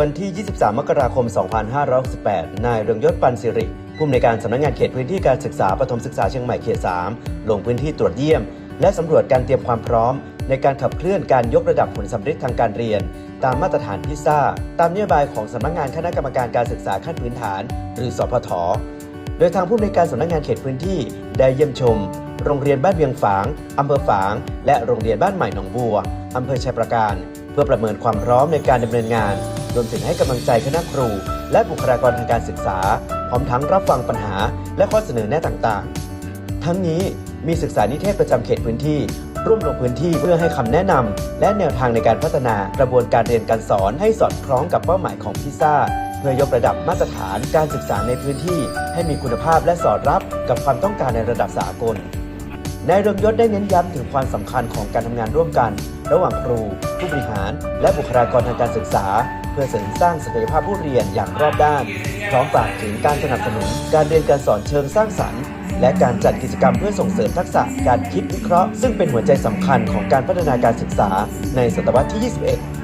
วันที่ 23 มกราคม 2568 นายเรืองยศปันสิริ ผู้อำนวยการสำนักงานเขตพื้นที่การศึกษาปฐมศึกษาเชียงใหม่เขต 3 ลงพื้นที่ตรวจเยี่ยม และสำรวจการเตรียมความพร้อม ในการขับเคลื่อนการยกระดับผลสำเร็จทางการเรียน ตามมาตรฐานพิซซ่า ตามนโยบายของสำนักงานคณะกรรมการการศึกษาขั้นพื้นฐาน หรือสพทโดยทางผู้อำนวยการสำนักงานเขตพื้นที่ได้เยี่ยมชม โรงเรียนบ้านเวียงฝางอำเภอฝาง และโรงเรียนบ้านใหม่หนองบัวอำเภอชัยประการ พื่อประเมินความพร้อมในการดำเนินงาน รวมถึงให้กำลังใจคณะครู และบุคลากรทางการศึกษา พร้อมทั้งรับฟังปัญหา และข้อเสนอแนะต่างๆ ทั้งนี้มีศึกษานิเทศประจำเขตพื้นที่ ร่วมลงพื้นที่เพื่อให้คำแนะนำและแนวทางในการพัฒนากระบวนการเรียนการสอนให้สอดคล้องกับเป้าหมายของพิซซ่าเพื่อยกระดับมาตรฐานการศึกษาในพื้นที่ ให้มีคุณภาพและสอดรับกับความต้องการในระดับสากล นายเรืองยศได้เน้นย้ำถึงความสำคัญของการทำงานร่วมกัน ระหว่างครู ผู้บริหาร และบุคลากรทางการศึกษา เพื่อเสริมสร้างศักยภาพผู้เรียนอย่างรอบด้าน พร้อมฝากถึงการสนับสนุน การเรียนการสอนเชิงสร้างสรรค์ และการจัดกิจกรรมเพื่อส่งเสริมทักษะการคิดวิเคราะห์ ซึ่งเป็นหัวใจสำคัญของการพัฒนาการศึกษาในศตวรรษที่ 21